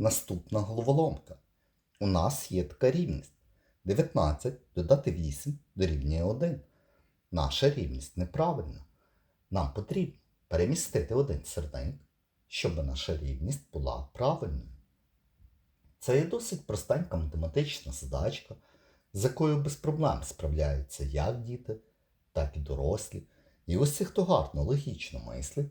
Наступна головоломка. У нас є така рівність. 19 додати 8 дорівнює 1. Наша рівність неправильна. Нам потрібно перемістити один сірник, щоб наша рівність була правильною. Це є досить простенька математична задачка, з якою без проблем справляються як діти, так і дорослі. І усі, хто гарно логічно мислить,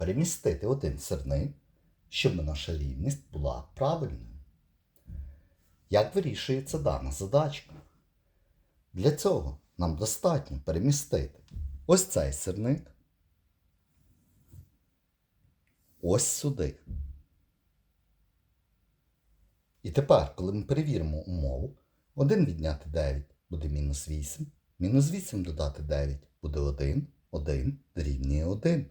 перемістити один сирник, щоб наша рівність була правильною. Як вирішується дана задачка? Для цього нам достатньо перемістити ось цей сирник ось сюди. І тепер, коли ми перевіримо умову, 1 відняти 9 буде мінус 8, мінус 8 додати 9 буде 1, 1 дорівнює 1.